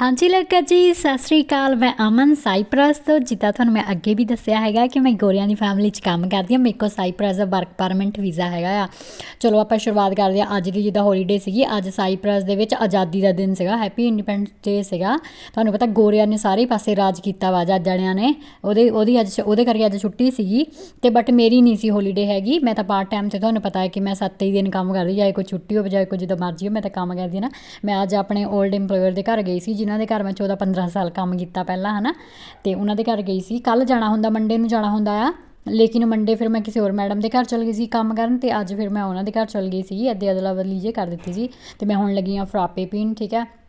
ਹਾਂਜੀ ਲੱਗਾ ਜੀ, ਸਤਿ ਸ੍ਰੀ ਅਕਾਲ। ਮੈਂ ਅਮਨ ਸਾਈਪ੍ਰਸ ਤੋਂ। ਜਿੱਦਾਂ ਤੁਹਾਨੂੰ ਮੈਂ ਅੱਗੇ ਵੀ ਦੱਸਿਆ ਹੈਗਾ ਕਿ ਮੈਂ ਗੋਰਿਆਂ ਦੀ ਫੈਮਿਲੀ 'ਚ ਕੰਮ ਕਰਦੀ ਹਾਂ। ਮੇਰੇ ਕੋਲ ਸਾਈਪ੍ਰਸ ਦਾ ਵਰਕ ਪਰਮਿਟ ਵੀਜ਼ਾ ਹੈਗਾ ਆ। ਚਲੋ, ਆਪਾਂ ਸ਼ੁਰੂਆਤ ਕਰਦੇ ਹਾਂ। ਅੱਜ ਦੀ ਜਿੱਦਾਂ ਹੌਲੀਡੇ ਸੀਗੀ, ਅੱਜ ਸਾਈਪ੍ਰਸ ਦੇ ਵਿੱਚ ਆਜ਼ਾਦੀ ਦਾ ਦਿਨ ਸੀਗਾ ਹੈਪੀ ਇੰਡੀਪੈਂਡੈਂਸ ਡੇ ਸੀਗਾ। ਤੁਹਾਨੂੰ ਪਤਾ ਗੋਰਿਆਂ ਨੇ ਸਾਰੇ ਪਾਸੇ ਰਾਜ ਕੀਤਾ ਵਾ ਜਣਿਆਂ ਨੇ। ਉਹਦੇ, ਉਹਦੀ ਅੱਜ ਉਹਦੇ ਕਰਕੇ ਅੱਜ ਛੁੱਟੀ ਸੀਗੀ। ਤੇ ਬਟ ਮੇਰੀ ਨਹੀਂ ਸੀ ਹੌਲੀਡੇ ਹੈਗੀ। ਮੈਂ ਤਾਂ ਪਾਰਟ ਟਾਈਮ ਤੇ ਤੁਹਾਨੂੰ ਪਤਾ ਹੈ ਕਿ ਮੈਂ ਸੱਤ ਹੀ ਦਿਨ ਕੰਮ ਕਰਦੀ ਜਾਏ ਕੋਈ ਛੁੱਟੀ ਹੋਵੇ ਜਾਏ ਕੋਈ ਜਦੋਂ ਮਰਜ਼ੀ ਹੋ ਮੈਂ ਤਾਂ ਕੰਮ ਕਰਦੀ ਹਾਂ ਨਾ। ਮੈਂ ਅੱਜ ਆਪਣੇ 올ਡ EMPLOYER ਦੇ ਘਰ ਗਈ ਸੀ ਜਿਨ੍ਹਾਂ ਦੇ ਘਰ ਮੈਂ 14 15 ਸਾਲ ਕੰਮ ਕੀਤਾ ਪਹਿਲਾਂ, ਹਨਾ? ਤੇ ਉਹਨਾਂ ਦੇ ਘਰ ਗਈ ਸੀ। ਕੱਲ ਜਾਣਾ ਹੁੰਦਾ, ਮੰਡੇ ਨੂੰ ਜਾਣਾ ਹੁੰਦਾ ਆ। ਲੇਕਿਨ ਮੰਡੇ ਫਿਰ ਮੈਂ ਕਿਸੇ ਹੋਰ ਮੈਡਮ ਦੇ ਘਰ ਚਲ ਗਈ ਸੀ ਕੰਮ ਕਰਨ ਤੇ ਅੱਜ ਫਿਰ ਮੈਂ ਉਹਨਾਂ ਦੇ ਘਰ ਚਲ ਗਈ ਸੀ। ਅੱਧੇ ਅਦਲਾ ਬਦਲੀ ਜੇ ਕਰ ਦਿੱਤੀ ਸੀ। ਤੇ ਮੈਂ ਹੁਣ ਲੱਗੀ ਆ ਫਰਾਪੇ ਪੀਣ, ਠੀਕ ਹੈ?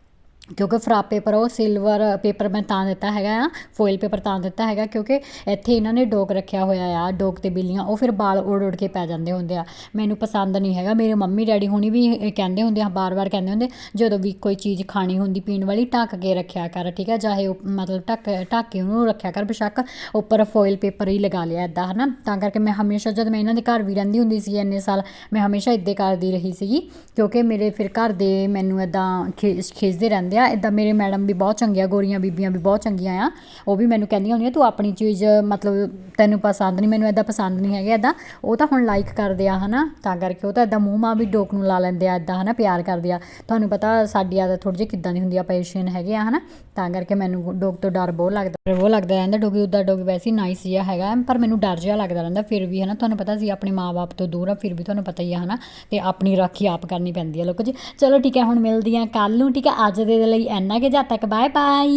ਕਿਉਂਕਿ ਫਰਾਪ ਪੇਪਰ, ਉਹ ਸਿਲਵਰ ਪੇਪਰ ਮੈਂ ਤਾਂ ਦਿੱਤਾ ਹੈਗਾ ਆ ਫੋਇਲ ਪੇਪਰ ਤਾਂ ਦਿੱਤਾ ਹੈਗਾ, ਕਿਉਂਕਿ ਇੱਥੇ ਇਹਨਾਂ ਨੇ ਡੋਕ ਰੱਖਿਆ ਹੋਇਆ ਆ, ਡੋਕ ਤੇ ਬਿੱਲੀਆਂ, ਉਹ ਫਿਰ ਬਾਲ ਉੜ ਉੜ ਕੇ ਪੈ ਜਾਂਦੇ ਹੁੰਦੇ ਆ। ਮੈਨੂੰ ਪਸੰਦ ਨਹੀਂ ਹੈਗਾ, ਮੇਰੇ ਮੰਮੀ ਡੈਡੀ ਹੁਣੀ ਵੀ ਇਹ ਕਹਿੰਦੇ ਹੁੰਦੇ ਆ, ਬਾਰ-ਬਾਰ ਕਹਿੰਦੇ ਹੁੰਦੇ, ਜਦੋਂ ਵੀ ਕੋਈ ਚੀਜ਼ ਖਾਣੀ ਹੁੰਦੀ ਪੀਣ ਵਾਲੀ, ਢੱਕ ਕੇ ਰੱਖਿਆ ਕਰ, ਠੀਕ ਹੈ ਚਾਹੇ ਉਹ ਮਤਲਬ ਢੱਕ ਢੱਕ ਕੇ ਉਹਨੂੰ ਰੱਖਿਆ ਕਰ ਬੇਸ਼ੱਕ, ਉੱਪਰ ਫੋਇਲ ਪੇਪਰ ਹੀ ਲਗਾ ਲਿਆ ਇਦਾਂ ਹਨਾ? ਤਾਂ ਕਰਕੇ ਮੈਂ ਹਮੇਸ਼ਾ ਜਦ ਮੈਂ ਇਹਨਾਂ ਦੇ ਘਰ ਵੀ ਰਹਿੰਦੀ ਹੁੰਦੀ ਸੀ ਇੰਨੇ ਸਾਲ, ਮੈਂ ਹਮੇਸ਼ਾ ਇੱਦਾਂ ਕਰਦੀ ਰਹੀ ਸੀਗੀ, ਕਿਉਂਕਿ ਮੇਰੇ ਫਿਰ ਘਰ ਦੇ ਮੈਨੂੰ ਇਦਾਂ ਖਿੱਚਦੇ ਰਹਿੰਦੇ ਆ। ਇਦਾਂ ਮੇਰੇ ਮੈਡਮ ਵੀ ਬਹੁਤ ਚੰਗੀਆਂ, ਗੋਰੀਆਂ ਬੀਬੀਆਂ ਵੀ ਬਹੁਤ ਚੰਗੀਆਂ ਆ। ਉਹ ਵੀ ਮੈਨੂੰ ਕਹਿੰਦੀਆਂ ਹੁੰਦੀਆਂ, ਤੂੰ ਆਪਣੀ ਚੀਜ਼, ਮਤਲਬ ਤੈਨੂੰ ਪਸੰਦ ਨਹੀਂ, ਮੈਨੂੰ ਇਦਾਂ ਪਸੰਦ ਨਹੀਂ ਹੈਗਾ ਇਦਾਂ ਉਹ ਤਾਂ ਹੁਣ ਲਾਈਕ ਕਰਦੇ ਆ, ਹਨਾ, ਤਾਂ ਕਰਕੇ ਉਹ ਤਾਂ ਇਦਾਂ ਮੂੰਹ ਮਾਂ ਵੀ ਡੋਕ ਨੂੰ ਲਾ ਲੈਂਦੇ ਆ ਇਦਾਂ ਹਨਾ, ਪਿਆਰ ਕਰਦੇ ਆ। ਤੁਹਾਨੂੰ ਪਤਾ ਸਾਡੀ ਆਦਤ ਥੋੜੀ ਜਿਹੀ ਕਿੱਦਾਂ ਦੀ ਹੁੰਦੀ ਆ ਪੇਸ਼ੀਅਨ ਹੈਗੇ ਆ, ਹਨਾ, ਤਾਂ ਕਰਕੇ ਮੈਨੂੰ ਡੋਕ ਤੋਂ ਡਰ ਬਹੁਤ ਲੱਗਦਾ। ਬਹੁਤ ਲੱਗਦਾ ਰਹਿੰਦਾ, ਡੋਗੀ ਉਦਾਂ ਡੋਗ ਵੈਸੇ ਹੀ ਨਾਈਸ ਜਿਹਾ ਹੈਗਾ, ਪਰ ਮੈਨੂੰ ਡਰ ਜਿਹਾ ਲੱਗਦਾ ਰਹਿੰਦਾ, ਫਿਰ ਵੀ, ਹਨਾ, ਤੁਹਾਨੂੰ ਪਤਾ ਸੀ ਆਪਣੇ ਮਾਪੇ ਤੋਂ ਦੂਰ ਆ, ਫਿਰ ਵੀ ਤੁਹਾਨੂੰ ਪਤਾ ਹੀ ਆ, ਹਨਾ, ਤੇ ਆਪਣੀ ਰਾਖੀ ਆਪ ਕਰਨੀ ਪੈਂਦੀ ਆ, ਲੋਕੋ ਜੀ। ਚਲੋ ਠੀਕ ਹੈ, ਹੁਣ ਮਿਲਦੀ ਆ ਕੱਲ ਨੂੰ, ਠੀਕ ਹੈ, ਅੱਜ ਦੇ ਲਈ ਇੰਨਾ ਕਿ, ਜਦ ਤੱਕ ਬਾਏ ਬਾਏ